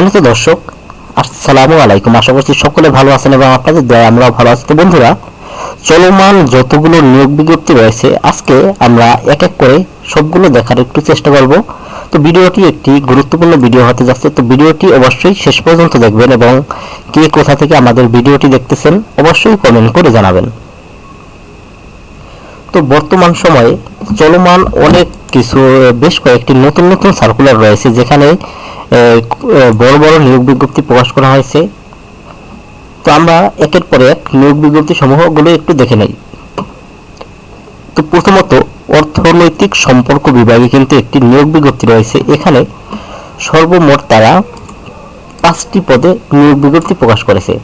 সম্মানিত দর্শক, আসসালামু আলাইকুম। আশা করছি সকলে ভালো আছেন এবং আপনাদের দয়া আমরাও ভালো আছি। তো বন্ধুরা, চলমান যতগুলো নিয়োগ বিজ্ঞপ্তি রয়েছে, আজকে আমরা এক এক করে সবগুলো দেখার একটু চেষ্টা করব। তো ভিডিওটি একটি গুরুত্বপূর্ণ ভিডিও হতে যাচ্ছে। তো ভিডিওটি অবশ্যই শেষ পর্যন্ত দেখবেন এবং কে কোথা থেকে আমাদের ভিডিওটি দেখতেছেন, অবশ্যই কমেন্ট করে জানাবেন। তো বর্তমান সময়ে চলমান অনেক কিছু, বেশ কয়েকটি নতুন নতুন সার্কুলার রয়েছে, যেখানে বড় বড় নিয়োগ বিজ্ঞপ্তি প্রকাশ করা হয়েছে। তো আমরা একের পর এক নিয়োগ বিজ্ঞপ্তি সমূহগুলো একটু দেখে নেই। তো প্রথমত, অর্থনৈতিক সম্পর্ক বিভাগে কিন্তু একটি নিয়োগ বিজ্ঞপ্তি রয়েছে। এখানে সর্বমোট তারা পাঁচটি পদে নিয়োগ বিজ্ঞপ্তি প্রকাশ করেছে।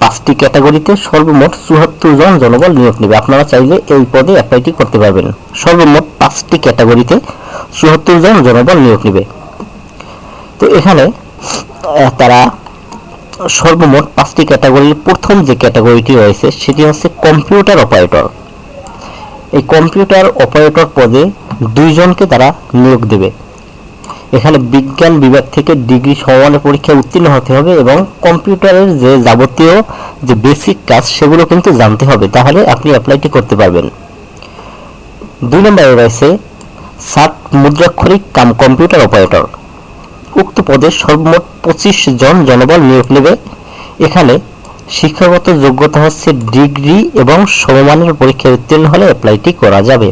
পাঁচটি ক্যাটাগরিতে সর্বমোট চুয়াত্তর জন জনবল নিয়োগ নেবে। আপনারা চাইলে এই পদে অ্যাপ্লাইটি করতে পারবেন। সর্বমোট পাঁচটি ক্যাটাগরিতে চুয়াত্তর জন জনবল নিয়োগ নেবে। তো এখানে তারা সর্বমোট পাঁচটি ক্যাটাগরির প্রথম যে ক্যাটাগরিটি রয়েছে, সেটি হচ্ছে কম্পিউটার অপারেটর এই কম্পিউটার অপারেটর পদে দুইজনকে তারা নিয়োগ দেবে। এখানে বিজ্ঞান বিভাগ থেকে ডিগ্রি সমমানের পরীক্ষায় উত্তীর্ণ হতে হবে এবং কম্পিউটারের যে যাবতীয় যে বেসিক কাজ, সেগুলো কিন্তু জানতে হবে। তাহলে আপনি অ্যাপ্লাইটি করতে পারবেন। দুই নম্বরে রয়েছে সাত মুদ্রাক্ষরিক কাম কম্পিউটার অপারেটর। উক্ত পদে সর্বমোট পঁচিশ জন জনবল নিয়োগ নেবে। এখানে শিক্ষাগত যোগ্যতা হচ্ছে ডিগ্রি এবং সমমানের পরীক্ষায় উত্তীর্ণ হলে অ্যাপ্লাইটি করা যাবে।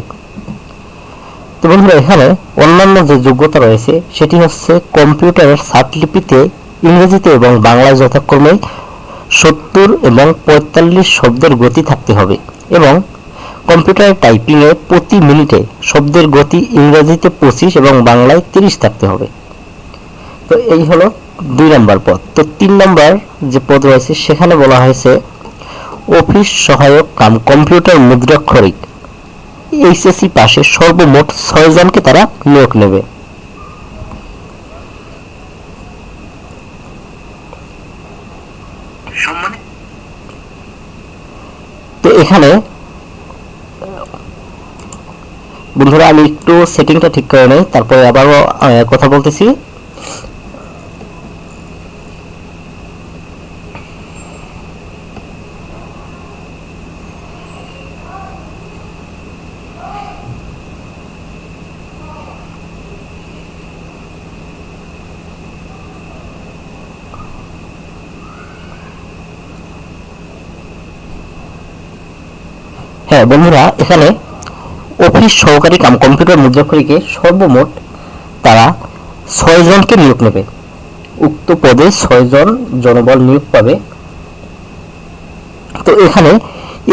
তো বন্ধুরা, এখানে অন্যান্য যে যোগ্যতা রয়েছে, সেটি হচ্ছে কম্পিউটারের সাতলিপিতে ইংরেজিতে এবং বাংলায় যথাক্রমে সত্তর এবং পঁয়তাল্লিশ শব্দের গতি থাকতে হবে এবং কম্পিউটার টাইপিংয়ে প্রতি মিনিটে শব্দের গতি ইংরেজিতে পঁচিশ এবং বাংলায় তিরিশ থাকতে হবে। তো এই হলো দুই নম্বর পদ। তো তিন নম্বর যে পদ রয়েছে সেখানে বলা হয়েছে অফিস সহায়ক কাম কম্পিউটার মুদ্রাক্ষরিক এইচএসসি পাশে সর্বমোট ছয় জনকে তারা নিয়োগ নেবে। তো এখানে বন্ধুরা আমি একটু সেটিংটা ঠিক করে নেই তারপরে আবারও কথা বলতেছি। হ্যাঁ বন্ধুরা এখানে অফিস সহকারী কাম, কম্পিউটার মুদ্রাক্ষরীকে সর্বমোট তারা ছয়জনকে নিয়োগ নেবে। উক্ত পদে ছয়জন জনবল নিয়োগ পাবে। তো এখানে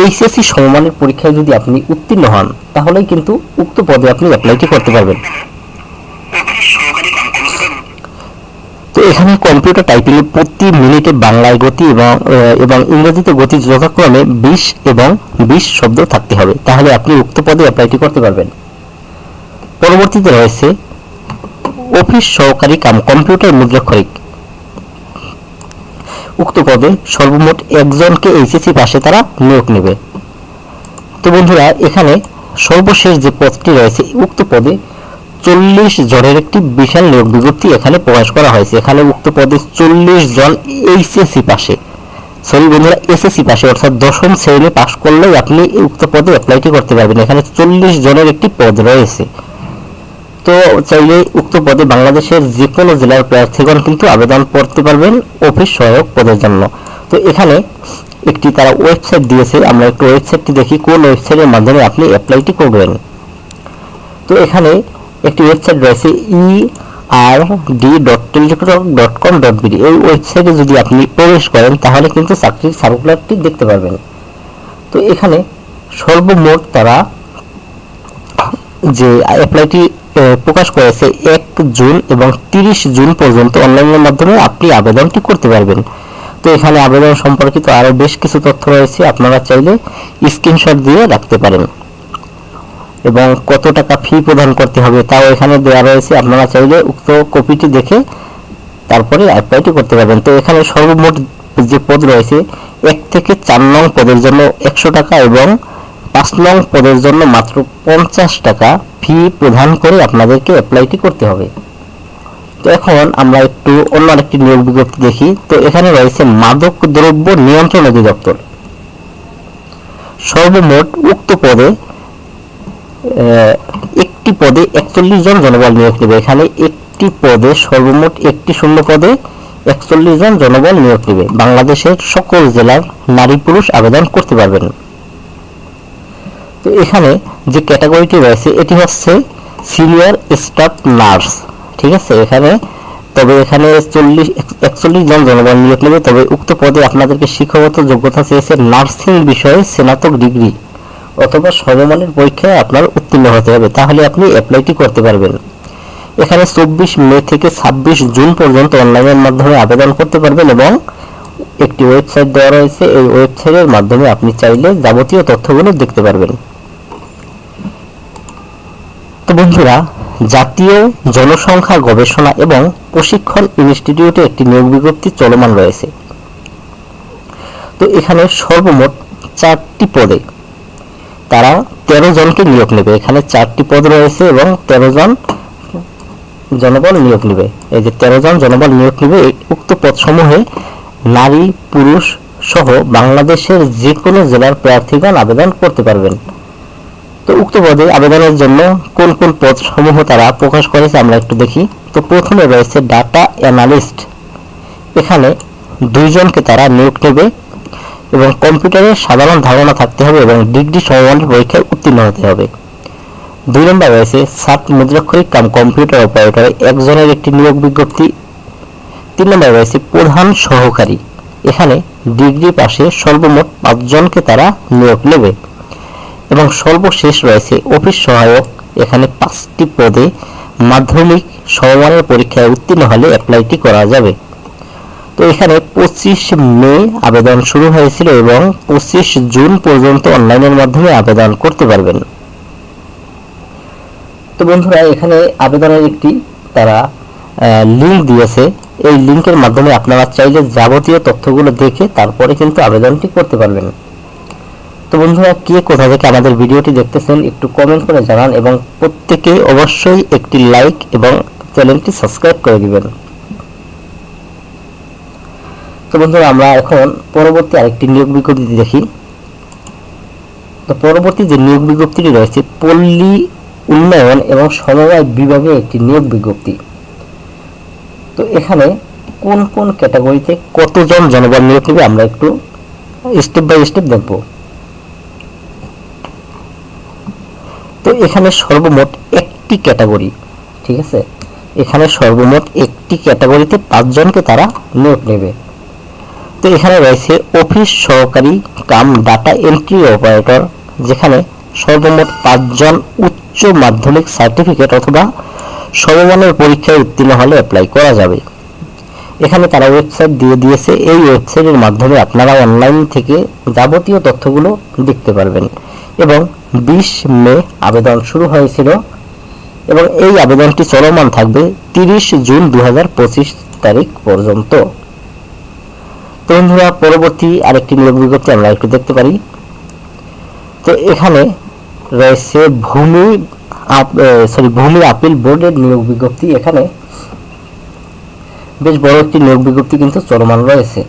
এইচএসসি সমমানের পরীক্ষায় যদি আপনি উত্তীর্ণ হন, তাহলেই কিন্তু উক্ত পদে আপনি অ্যাপ্লাইটি করতে পারবেন অফিস সহকারী কাম কম্পিউটার তো এখানে কম্পিউটার টাইপিং প্রতি মিনিটে বাংলায় গতি এবং এবং ইংরেজিতে গতি যথাক্রমে বিশ এবং বিশ শব্দ থাকতে হবে। তাহলে আপনি উক্ত পদে অ্যাপ্লাইটি করতে পারবেন। পরবর্তীতে রয়েছে অফিস সহকারী কাম কম্পিউটার মুদ্রাক্ষরিক। উক্ত পদে সর্বমোট একজনকে এইচএসসি পাশে তারা নিয়োগ নেবে। তো বন্ধুরা, এখানে সর্বশেষ যে পদটি রয়েছে, উক্ত পদে চল্লিশ জনের একটি বিশাল নিয়োগ বিজ্ঞপ্তি এখানে প্রকাশ করা হয়েছে। এখানে উক্ত পদে চল্লিশ জন এইচএসসি পাশে। সরি বন্ধুরা এসএসসি পাশে, অর্থাৎ দশম শ্রেণি পাশ করলেই আপনি উক্ত পদে অ্যাপ্লাইটি করতে পারবেন। এখানে চল্লিশ জনের একটি পদ রয়েছে। তো চাইলে উক্ত পদে বাংলাদেশের যে কোনো জেলার প্রার্থীগণ কিন্তু আবেদন করতে পারবেন অফিস সহায়ক পদের জন্য। তো এখানে একটি তারা ওয়েবসাইট দিয়েছে, আমরা একটু ওয়েবসাইটটি দেখি, কোন ওয়েবসাইটের মাধ্যমে আপনি অ্যাপ্লাইটি করবেন। তো এখানে একটি ওয়েবসাইট রয়েছে E R D dot Teletalk dot com dot BD এই ওয়েবসাইটে যদি আপনি প্রবেশ করেন, তাহলে কিন্তু চাকরির সার্কুলারটি দেখতে পারবেন। তো এখানে সর্বমোট তারা যে অ্যাপ্লাইটি প্রকাশ করেছে এক জুন এবং তিরিশ জুন পর্যন্ত অনলাইনের মাধ্যমে আপনি আবেদনটি করতে পারবেন। তো এখানে আবেদন সম্পর্কিত আরও বেশ কিছু তথ্য রয়েছে, আপনারা চাইলে স্ক্রিনশট দিয়ে রাখতে পারেন। এবং কত টাকা ফি প্রদান করতে হবে তাও এখানে দেওয়া রয়েছে, আপনারা চাইলে উক্ত কপিটি দেখে তারপরে অ্যাপ্লাইটি করতে পারবেন। তো এখানে সর্বমোট যে পদ রয়েছে, এক থেকে চার নং পদের জন্য একশো টাকা এবং পাঁচ নং পদের জন্য মাত্র পঞ্চাশ টাকা ফি প্রদান করে আপনাদেরকে অ্যাপ্লাইটি করতে হবে। তো এখন আমরা একটু অন্য আরেকটি নিয়োগ বিজ্ঞপ্তি দেখি। তো এখানে রয়েছে মাদক দ্রব্য নিয়ন্ত্রণ অধিদপ্তর। সর্বমোট উক্ত পদে একটি পদে একচল্লিশ জন জনবল নিয়োগ নেবে। এখানে একটি পদে সর্বমোট একটি শূন্য পদে একচল্লিশ জন জনবল নিয়োগ নেবে। বাংলাদেশের সকল জেলার নারী পুরুষ আবেদন করতে পারবেন। তো এখানে যে ক্যাটাগরিটি রয়েছে, এটি হচ্ছে সিনিয়র স্টাফ নার্স। ঠিক আছে? এখানে, তবে এখানে চল্লিশ, একচল্লিশ জন জনবল নিয়োগ নেবে। তবে উক্ত পদে আপনাদেরকে শিক্ষাগত যোগ্যতা চেয়েছে নার্সিং বিষয়ে স্নাতক ডিগ্রি। অথবা সমমানের পরীক্ষায় আপনার উত্তীর্ণ হতে হবে, তাহলে আপনি অ্যাপ্লাইটি করতে পারবেন। এখানে চব্বিশ মে থেকে ছাব্বিশ জুন পর্যন্ত অনলাইনের মাধ্যমে আবেদন করতে পারবেন এবং একটি ওয়েবসাইট দেওয়া রয়েছে, এই ওয়েবসাইটের মাধ্যমে আপনি চাইলে যাবতীয় তথ্যগুলো দেখতে পারবেন। তো বন্ধুরা, জাতীয় জনসংখ্যা গবেষণা এবং প্রশিক্ষণ ইনস্টিটিউটে একটি নিয়োগ বিজ্ঞপ্তি চলমান রয়েছে। তো এখানে সর্বমোট চারটি পদে তারা তেরো জনকে নিয়োগ নেবে। এখানে চারটি পদ রয়েছে এবং তেরো জন জনবল নিয়োগ নেবে। এই যে তেরো জন জনবল নিয়োগ নেবে উক্ত পদসমূহে নারী, পুরুষ সহ বাংলাদেশের যে কোনো জেলার প্রার্থীগণ আবেদন করতে পারবেন। তো উক্ত পদে আবেদনের জন্য কোন কোন পদ সমূহ তারা প্রকাশ করেছে আমরা একটু দেখি। তো প্রথমে রয়েছে ডাটা অ্যানালিস্ট এখানে দুইজনকে তারা নিয়োগ নেবে। এবং কম্পিউটারের সাধারণ ধারণা থাকতে হবে এবং ডিগ্রি সমমানের পরীক্ষায় উত্তীর্ণ হতে হবে। দুই নম্বর রয়েছে সাত মুদ্রাক্ষরিক কাম কম্পিউটার অপারেটরে একজনের একটি নিয়োগ বিজ্ঞপ্তি। তিন নম্বর রয়েছে প্রধান সহকারী। এখানে ডিগ্রি পাশে সর্বমোট পাঁচজনকে তারা নিয়োগ নেবে। এবং সর্বশেষ রয়েছে অফিস সহায়ক। এখানে পাঁচটি পদে মাধ্যমিক সমমানের পরীক্ষায় উত্তীর্ণ হলে অ্যাপ্লাইটি করা যাবে। তো এখানে পঁচিশ মে আবেদন শুরু হয়েছিল এবং পঁচিশ জুন পর্যন্ত অনলাইনের মাধ্যমে আবেদন করতে পারবেন। তো বন্ধুরা, এখানে আবেদনের একটি তারা লিঙ্ক দিয়েছে। এই লিঙ্কের মাধ্যমে আপনারা চাইলে যাবতীয় তথ্যগুলো দেখে তারপরে কিন্তু আবেদনটি করতে পারবেন। তো বন্ধুরা, কে কোথা থেকে আমাদের ভিডিওটি দেখতেছেন একটু কমেন্ট করে জানান এবং প্রত্যেকে অবশ্যই একটি লাইক এবং চ্যানেলটি সাবস্ক্রাইব করে দিবেন। তো বন্ধুরা, আমরা এখন পরবর্তী আরেকটি নিয়োগ বিজ্ঞপ্তি দেখি। তো পরবর্তী যে নিয়োগ বিজ্ঞপ্তিটি রয়েছে, পল্লী উন্নয়ন এবং সমবায় বিভাগে একটি নিয়োগ বিজ্ঞপ্তি। তো এখানে কোন কোন ক্যাটাগরিতে কতজন জনবল নিয়োগ নেবে আমরা একটু স্টেপ বাই স্টেপ দেখব। তো এখানে সর্বমোট একটি ক্যাটাগরি, ঠিক আছে? এখানে সর্বমোট একটি ক্যাটাগরিতে পাঁচজনকে তারা নিয়োগ নেবে। তো এখানে রয়েছে অফিস সহকারী কাম ডাটা এন্ট্রি অপারেটর, যেখানে সর্বমোট পাঁচজন উচ্চ মাধ্যমিক সার্টিফিকেট অথবা সমমানের পরীক্ষায় উত্তীর্ণ হলে অ্যাপ্লাই করা যাবে। এখানে তারা ওয়েবসাইট দিয়ে দিয়েছে, এই ওয়েবসাইটের মাধ্যমে আপনারা অনলাইন থেকে যাবতীয় তথ্যগুলো দেখতে পারবেন এবং বিশ মে আবেদন শুরু হয়েছিল এবং এই আবেদনটি চলমান থাকবে তিরিশ জুন দু হাজার পঁচিশ তারিখ পর্যন্ত। তো বন্ধুরা, পরবর্তী আরেকটি নিয়োগ বিজ্ঞপ্তি আমরা একটু দেখতে পারি। তো এখানে রয়েছে ভূমি সরি ভূমি আপিল বোর্ডের নিয়োগ বিজ্ঞপ্তি এখানে। বেশ বড় একটি নিয়োগ বিজ্ঞপ্তি কিন্তু চলমান রয়েছে।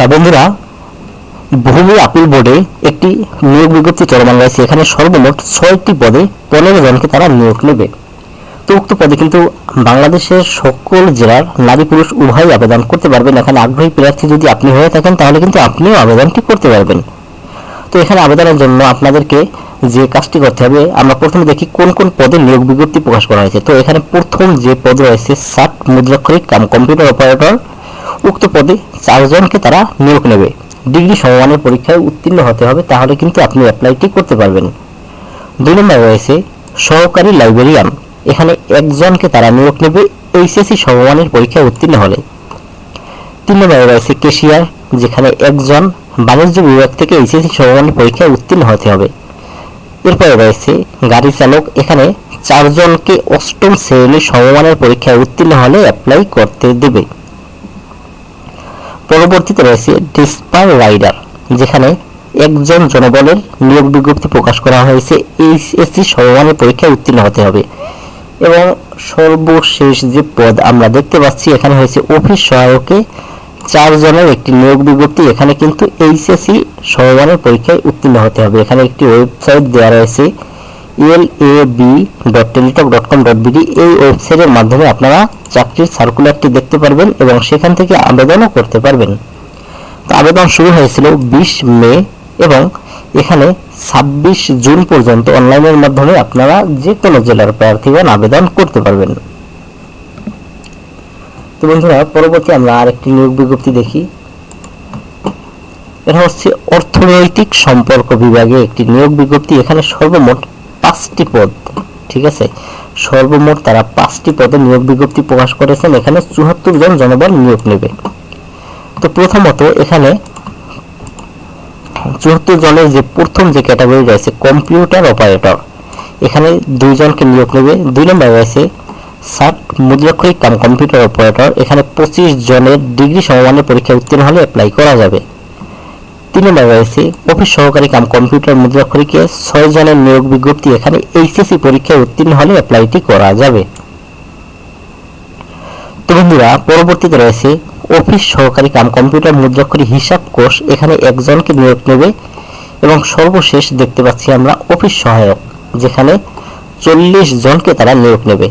হ্যাঁ বন্ধুরা ভূমি আপিল বোর্ডে একটি নিয়োগ বিজ্ঞপ্তি চলমান রয়েছে। এখানে সর্বমোট ছয়টি পদে পনেরো জনকে তারা নিয়োগ নেবে। তো উক্ত পদে কিন্তু বাংলাদেশের সকল জেলার নারী পুরুষ উভয়ই আবেদন করতে পারবেন। এখানে আগ্রহী প্রার্থী যদি আপনি হয়ে থাকেন, তাহলে কিন্তু আপনিও আবেদনটি করতে পারবেন। তো এখানে আবেদনের জন্য আপনাদেরকে যে কাজটি করতে হবে, আমরা প্রথমে দেখি কোন কোন পদে নিয়োগ বিজ্ঞপ্তি প্রকাশ করা হয়েছে। তো এখানে প্রথম যে পদ রয়েছে, সাত মুদ্রাক্ষরিক কাম কম্পিউটার অপারেটর উক্ত পদে চারজনকে তারা নিয়োগ নেবে। ডিগ্রি সমমানের পরীক্ষায় উত্তীর্ণ হতে হবে, তাহলে কিন্তু আপনি অ্যাপ্লাইটি করতে পারবেন। দুই নম্বরে রয়েছে সহকারী লাইব্রেরিয়ান। এখানে একজনকে তারা নিয়োগ নেবে এইচএসসি সমমানের পরীক্ষায় উত্তীর্ণ হলে। তিন নম্বরে রয়েছে কেশিয়ার যেখানে একজন বাণিজ্য বিভাগ থেকে এইচএসসি সমমানের পরীক্ষায় উত্তীর্ণ হতে হবে। এরপরে রয়েছে গাড়ি চালক, এখানে চারজনকে অষ্টম শ্রেণির সমমানের পরীক্ষায় উত্তীর্ণ হলে অ্যাপ্লাই করতে দেবে। পরবর্তীতে রয়েছে ডিসপার রাইডার, যেখানে একজন জনবলের নিয়োগ বিজ্ঞপ্তি প্রকাশ করা হয়েছে। এইচএসসি সমমানের পরীক্ষায় উত্তীর্ণ হতে হবে। এবং সর্বশেষ যে পদ আমরা দেখতে পাচ্ছি, এখানে হয়েছে অফিস সহায়কে চারজনের একটি নিয়োগ বিজ্ঞপ্তি। এখানে কিন্তু এইচএসসি সমমানের পরীক্ষায় উত্তীর্ণ হতে হবে। এখানে একটি ওয়েবসাইট দেওয়া রয়েছে L A B dot Teletalk dot com dot BD এই ওয়েবসাইটের মাধ্যমে আপনারা চাকরির সার্কুলারটি দেখতে পারবেন এবং সেখান থেকে আবেদনও করতে পারবেন। তো আবেদন শুরু হয়েছিল বিশ মে এবং এখানে ছাব্বিশ জুন পর্যন্ত অনলাইনের মাধ্যমে আপনারা যে কোনো জেলার প্রার্থীগণ আবেদন করতে পারবেন। তো বন্ধুরা, পরবর্তী আমরা আরেকটি নিয়োগ বিজ্ঞপ্তি দেখি। এটা হচ্ছে অর্থনৈতিক সম্পর্ক বিভাগে একটি নিয়োগ বিজ্ঞপ্তি। এখানে সর্বমোট পাঁচটি পদ, ঠিক আছে? সর্বমোট তারা পাঁচটি পদে নিয়োগ বিজ্ঞপ্তি প্রকাশ করেছেন, এখানে চুয়াত্তর জন জনবল নিয়োগ নেবে। তো প্রথমত এখানে চুয়াত্তর জনের যে প্রথম যে ক্যাটাগরি রয়েছে, কম্পিউটার অপারেটর, এখানে দুইজনকে নিয়োগ নেবে। দুই নম্বর রয়েছে সাত মুদ্রাক্ষরিক কাম কম্পিউটার অপারেটর, এখানে পঁচিশ জনের ডিগ্রি সমমানের পরীক্ষায় উত্তীর্ণ হলে অ্যাপ্লাই করা যাবে। তিন রয়েছে। অফিস সহকারী কাম কম্পিউটার মুদ্রাক্ষরিকে ছয় জনের নিয়োগ বিজ্ঞপ্তি এখানে এইচএসসি পরীক্ষায় উত্তীর্ণ হলে অ্যাপ্লাইটি করা যাবে। তো বন্ধুরা, পরবর্তীতে রয়েছে অফিস সহকারী কাম কম্পিউটার মুদ্রাক্ষরী হিসাব কোষ। এখানে একজনকে নিয়োগ নেবে এবং সর্বশেষ দেখতে পাচ্ছি আমরা অফিস সহায়ক, যেখানে চল্লিশ জনকে তারা নিয়োগ নেবে।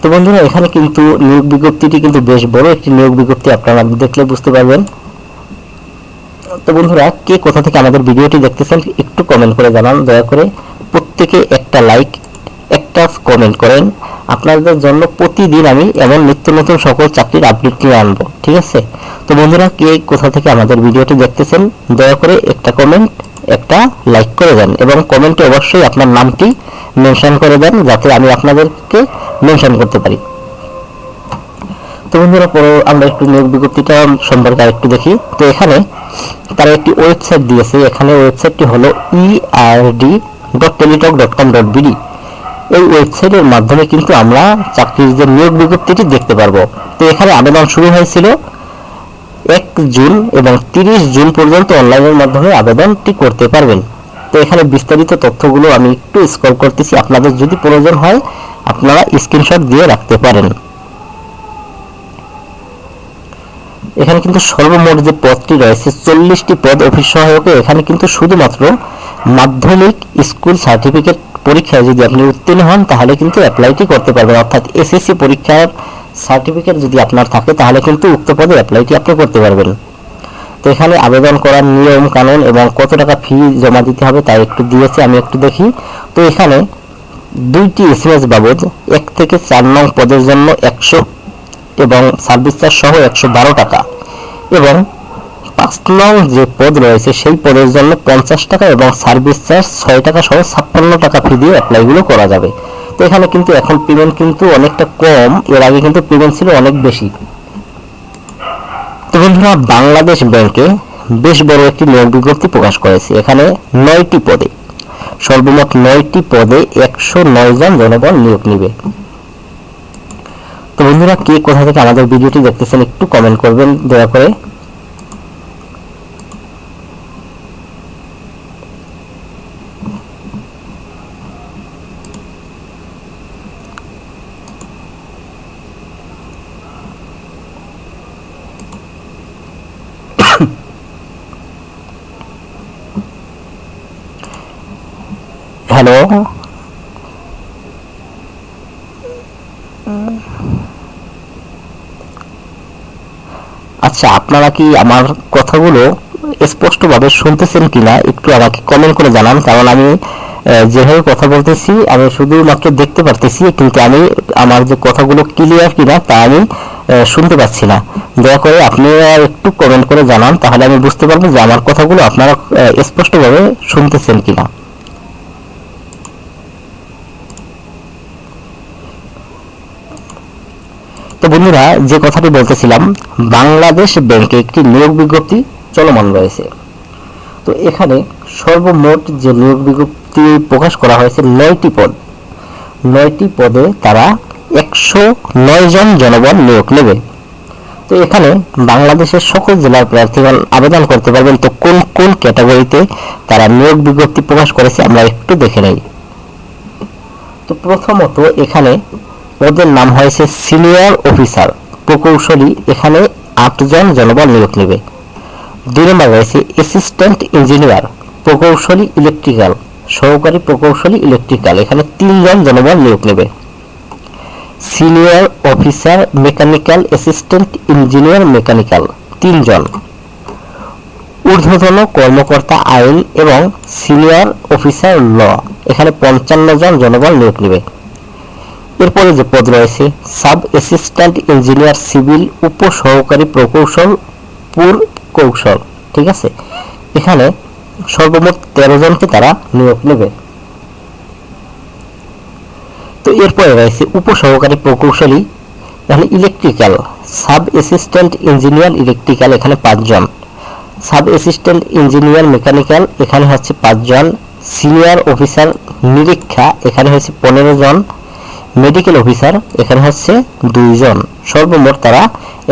তো বন্ধুরা, এখানে কিন্তু নিয়োগ বিজ্ঞপ্তিটি কিন্তু বেশ বড় একটি নিয়োগ বিজ্ঞপ্তি, আপনারা দেখলে বুঝতে পারবেন। তো বন্ধুরা, কে কোথা থেকে আমাদের ভিডিওটি দেখতেছেন, একটু কমেন্ট করে জানান। দয়া করে প্রত্যেকে একটা লাইক একটা কমেন্ট করেন। আপনাদের জন্য প্রতিদিন আমি এমন নিত্য নতুন সকল চাকরির আপডেট নিয়ে আনব, ঠিক আছে? তো বন্ধুরা, কে কোথা থেকে আমাদের ভিডিওটি দেখতেছেন, দয়া করে একটা কমেন্ট একটা লাইক করে দেন এবং কমেন্টে অবশ্যই আপনার নামটি মেনশন করে দেন, যাতে আমি আপনাদেরকে মেনশন করতে পারি। তো বন্ধুরা, পরে আমরা একটু নিয়োগ বিজ্ঞপ্তিটা সম্পর্কে আরেকটু দেখি। তো এখানে তারা একটি ওয়েবসাইট দিয়েছে। এখানে ওয়েবসাইটটি হলো ERD dot Teletalk dot com dot BD এই ওয়েবসাইটের মাধ্যমে কিন্তু আমরা চাকরির যে নিয়োগ বিজ্ঞপ্তিটি দেখতে পারব। তো এখানে আবেদন শুরু হয়েছিল এক জুন এবং তিরিশ জুন পর্যন্ত অনলাইনের মাধ্যমে আবেদনটি করতে পারবেন। তো এখানে বিস্তারিত তথ্যগুলো আমি একটু স্ক্রল করতেছি। আপনাদের যদি প্রয়োজন হয়, আপনারা স্ক্রিনশট দিয়ে রাখতে পারেন। এখানে কিন্তু সর্বমোট যে পদটি রয়েছে, চল্লিশটি পদ অফিস সহায়কে এখানে কিন্তু শুধুমাত্র মাধ্যমিক স্কুল সার্টিফিকেট পরীক্ষায় যদি আপনি উত্তীর্ণ হন, তাহলে কিন্তু অ্যাপ্লাইটি করতে পারবেন। অর্থাৎ এসএসসি পরীক্ষার সার্টিফিকেট যদি আপনার থাকে, তাহলে কিন্তু উক্ত পদে অ্যাপ্লাইটি আপনি করতে পারবেন। তো এখানে আবেদন করার নিয়ম, কানুন এবং কত টাকা ফি জমা দিতে হবে তা একটু দিয়েছে, আমি একটু দেখি। তো এখানে দুইটি এসএমএস বাবদ এক থেকে চার নং পদের জন্য একশো এবং সার্ভিস চার্জ সহ একশো বারো টাকা। এবং পাঁচ যে পদ রয়েছে, সেই পদের জন্য পঞ্চাশ টাকা এবং সার্ভিস চার্জ ছয় টাকা সহ ছাপ্পান্ন টাকা ফি দিয়ে অ্যাপ্লাইগুলো করা যাবে। তো এখানে কিন্তু এখন পেমেন্ট কিন্তু অনেকটা কম, এর আগে কিন্তু পেমেন্ট ছিল অনেক বেশি। তো বন্ধুরা, বাংলাদেশ ব্যাংকে বেশ বড় একটি নিয়োগ বিজ্ঞপ্তি প্রকাশ করেছে। এখানে নয়টি পদে, সর্বমোট নয়টি পদে একশো নয় জন জনগণ নিয়োগ নিবে। তো বন্ধুরা কে কোথা থেকে আমাদের ভিডিওটি দেখতেছেন একটু কমেন্ট করবেন দয়া করে। হ্যালো আচ্ছা আপনারা কি আমার কথাগুলো স্পষ্টভাবে শুনতেছেন কিনা একটু আমাকে কমেন্ট করে জানান, কারণ আমি যেভাবে কথা বলতেছি, আমি শুধুমাত্র দেখতে পারতেছি, কিন্তু আমি আমার যে কথাগুলো ক্লিয়ার কিনা তা আমি শুনতে পাচ্ছি না। দয়া করে আপনারা একটু কমেন্ট করে জানান, তাহলে আমি বুঝতে পারব যে আমার কথাগুলো আপনারা স্পষ্টভাবে শুনতেছেন কিনা। বন্ধুরা, যে কথাটি বলতেছিলাম, বাংলাদেশ ব্যাংকে একটি নিয়োগ বিজ্ঞপ্তি চলমান রয়েছে। তো এখানে সর্বমোট যে নিয়োগ বিজ্ঞপ্তি প্রকাশ করা হয়েছে, নয়টি পদ। নয়টি পদে তারা একশো নয় জন জনবল নিয়োগ নেবে। তো এখানে বাংলাদেশের সকল জেলার প্রার্থীগণ আবেদন করতে পারবেন। তো কোন কোন ক্যাটাগরিতে তারা নিয়োগ বিজ্ঞপ্তি প্রকাশ করেছে, আমরা একটু দেখে নেই। তো প্রথমত এখানে পদের নাম হয়েছে সিনিয়র অফিসার। প্রকৌশলী এখানে আটজন জনবল নিয়োগ নেবে। দুই নম্বর রয়েছে অ্যাসিস্ট্যান্ট ইঞ্জিনিয়ার প্রকৌশলী ইলেকট্রিক্যাল সহকারী প্রকৌশলী ইলেকট্রিক্যাল এখানে তিনজন জনবল নিয়োগ নেবে। Senior officer mechanical assistant engineer mechanical তিনজন। ঊর্ধ্বতন কর্মকর্তা আইন এবং সিনিয়র অফিসার ল, এখানে পঞ্চান্ন জন জনবল নিয়োগ নেবে। এরপরে যে পদ রয়েছে, সাব অ্যাসিস্ট্যান্ট ইঞ্জিনিয়ার সিভিল উপ সহকারী প্রকৌশল পুর কৌশল ঠিক আছে? এখানে সর্বমোট তেরো জনকে তারা নিয়োগ নেবে। তো এরপরে রয়েছে উপসহকারী প্রকৌশলী এখানে electrical sub assistant engineer electrical এখানে পাঁচজন। সাব অ্যাসিস্ট্যান্ট ইঞ্জিনিয়ার মেকানিক্যাল এখানে হচ্ছে পাঁচজন। সিনিয়র অফিসার নিরীক্ষা, এখানে হচ্ছে পনেরো জন। মেডিকেল অফিসার এখানে হচ্ছে দুইজন। সর্বমোট তারা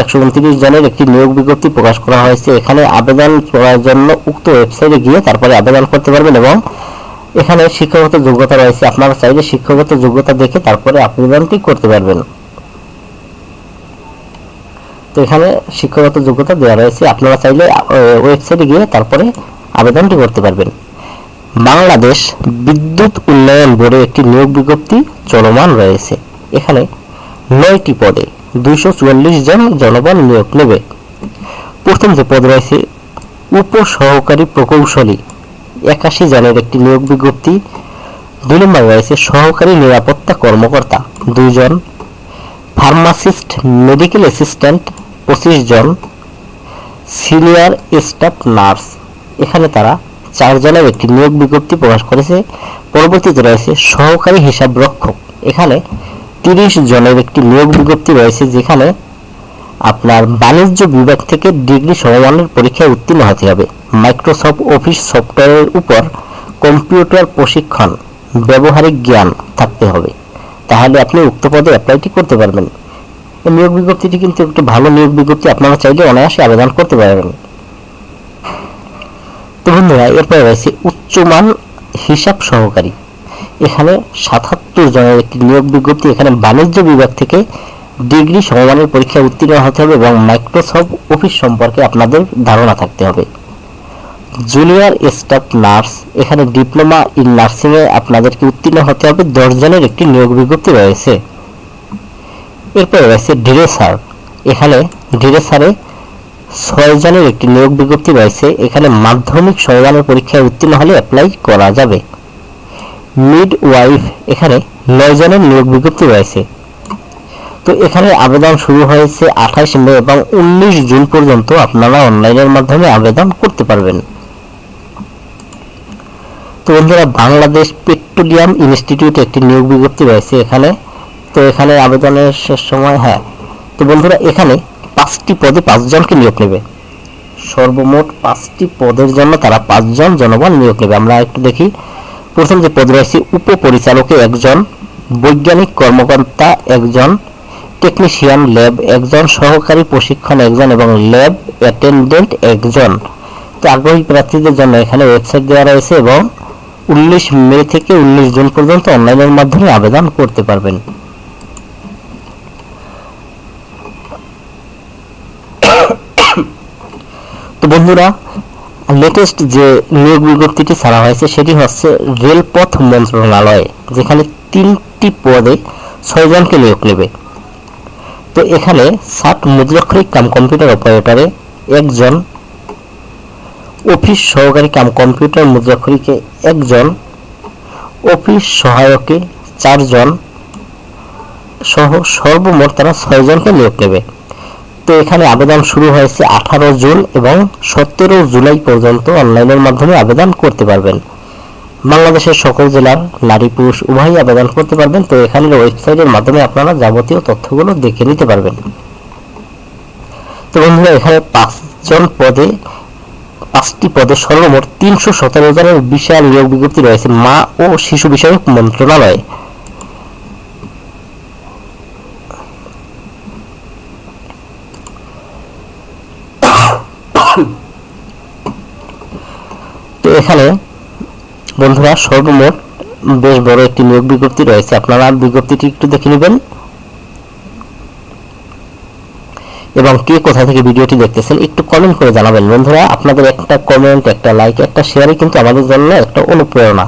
একশো উনত্রিশ জনের একটি নিয়োগ বিজ্ঞপ্তি প্রকাশ করা হয়েছে। এখানে আবেদন করার জন্য উক্ত ওয়েবসাইটে গিয়ে তারপরে আবেদন করতে পারবেন এবং এখানে শিক্ষাগত যোগ্যতা রয়েছে। আপনারা চাইলে শিক্ষাগত যোগ্যতা দেখে তারপরে আবেদনটি করতে পারবেন। তো এখানে শিক্ষাগত যোগ্যতা দেওয়া রয়েছে। আপনারা চাইলে ওয়েবসাইটে গিয়ে তারপরে আবেদনটি করতে পারবেন। বাংলাদেশ বিদ্যুৎ উন্নয়ন বোর্ডে একটি নিয়োগ বিজ্ঞপ্তি চলমান রয়েছে। এখানে নয়টি পদে দুইশো চুয়াল্লিশ জন জনবল নিয়োগ নেবে। প্রথম যে পদ রয়েছে, উপসহকারী প্রকৌশলী। একাশি জনের একটি নিয়োগ বিজ্ঞপ্তি। দুই নম্বর রয়েছে, সহকারী নিরাপত্তা কর্মকর্তা দুইজন। ফার্মাসিস্ট, মেডিকেল অ্যাসিস্ট্যান্ট পঁচিশ জন। Senior staff nurse. এখানে তারা চারজনের একটি নিয়োগ বিজ্ঞপ্তি প্রকাশ করেছে। পরবর্তীতে রয়েছে সহকারী হিসাব রক্ষক। এখানে তিরিশ জনের একটি নিয়োগ বিজ্ঞপ্তি রয়েছে, যেখানে আপনার বাণিজ্য বিভাগ থেকে ডিগ্রি সমমানের পরীক্ষায় উত্তীর্ণ হতে হবে। মাইক্রোসফট অফিস সফটওয়্যারের উপর কম্পিউটার প্রশিক্ষণ, ব্যবহারিক জ্ঞান থাকতে হবে। তাহলে আপনি উক্ত পদে অ্যাপ্লাইটি করতে পারবেন। নিয়োগ বিজ্ঞপ্তিটি কিন্তু একটু ভালো নিয়োগ বিজ্ঞপ্তি। আপনারা চাইলে অনায়াসে আবেদন করতে পারবেন। তো বন্ধুরা, এরপরে রয়েছে উচ্চমান হিসাব সহকারী। এখানে সাতাত্তর জনের একটি নিয়োগ বিজ্ঞপ্তি, এখানে বাণিজ্য বিভাগ থেকে ডিগ্রি সমমানের পরীক্ষায় উত্তীর্ণ হতে হবে এবং মাইক্রোসফট অফিস সম্পর্কে আপনাদের ধারণা থাকতে হবে। জুনিয়র স্টাফ নার্স, এখানে ডিপ্লোমা ইন নার্সিংয়ে আপনাদেরকে উত্তীর্ণ হতে হবে। দশ জনের একটি নিয়োগ বিজ্ঞপ্তি রয়েছে। এরপরে রয়েছে ড্রেসার, এখানে ড্রেসারে ছয় জনের একটি নিয়োগ বিজ্ঞপ্তি রয়েছে। এখানে মাধ্যমিক সমমানের পরীক্ষায় উত্তীর্ণ হলে অ্যাপ্লাই করা যাবে। মিড ওয়াইফ এখানে নয় জনের নিয়োগ বিজ্ঞপ্তি রয়েছে। তো এখানে আবেদন শুরু হয়েছে আঠাশ মে এবং উনিশ জুন পর্যন্ত আপনারা অনলাইনের মাধ্যমে আবেদন করতে পারবেন। তো বন্ধুরা, বাংলাদেশ পেট্রোলিয়াম ইনস্টিটিউটে একটি নিয়োগ বিজ্ঞপ্তি রয়েছে এখানে। তো এখানে আবেদনের শেষ সময় হ্যাঁ। তো বন্ধুরা, এখানে পাঁচটি পদে পাঁচজনকে নিয়োগ নেবে। সর্বমোট পাঁচটি পদের জন্য তারা পাঁচজন জনবল নিয়োগ নেবে। আমরা একটু দেখি। প্রথম যে পদ রয়েছে উপপরিচালকে একজন, বৈজ্ঞানিক কর্মকর্তা একজন, টেকনিশিয়ান ল্যাব একজন, সহকারী প্রশিক্ষণ একজন এবং ল্যাব অ্যাটেন্ডেন্ট একজন। তো আগ্রহী প্রার্থীদের জন্য এখানে ওয়েবসাইট দেওয়া রয়েছে এবং উনিশ মে থেকে উনিশ জুন পর্যন্ত অনলাইনের মাধ্যমে আবেদন করতে পারবেন। তো বন্ধুরা লেটেস্ট যে নিয়োগ বিজ্ঞপ্তিটি ছাড়া হয়েছে, সেটি হচ্ছে রেলপথ মন্ত্রণালয়ে, যেখানে তিনটি পদে ছয়জনকে নিয়োগ নেবে। তো এখানে ষাট মুদ্রাক্ষরিক কাম কম্পিউটার অপারেটরে একজন, অফিস সহকারী কাম কম্পিউটার মুদ্রাক্ষরীকে একজন, অফিস সহায়কে চারজন, সহ সর্বমোট তারা ছয়জনকে নিয়োগ নেবে। তো এখানে আবেদন শুরু হয়েছে আঠারো জুন এবং সতেরো জুলাই পর্যন্ত অনলাইনের মাধ্যমে আবেদন করতে পারবেন। বাংলাদেশের সকল জেলার নারী পুরুষ উভয়ই আবেদন করতে পারবেন, তো এখানের ওয়েবসাইটের মাধ্যমে আপনারা যাবতীয় তথ্যগুলো দেখে নিতে পারবেন। তো বন্ধুরা, এখানে পাঁচজন পদে, পাঁচটি পদে সর্বমোট তিনশো সতেরো জনের বিশাল নিয়োগ বিজ্ঞপ্তি রয়েছে, মা ও শিশু বিষয়ক মন্ত্রণালয়ে তো এখানে বন্ধুরা সর্বমোট বেশ বড় একটি নিয়োগ বিজ্ঞপ্তি রয়েছে। আপনারা বিজ্ঞপ্তিটি একটু দেখে নেবেন। এবং কে কোথা থেকে ভিডিওটি দেখতেছেন একটু কমেন্ট করে জানাবেন। বন্ধুরা, আপনাদের একটা কমেন্ট একটা লাইক একটা শেয়ারই কিন্তু আমাদের জন্য একটা অনুপ্রেরণা।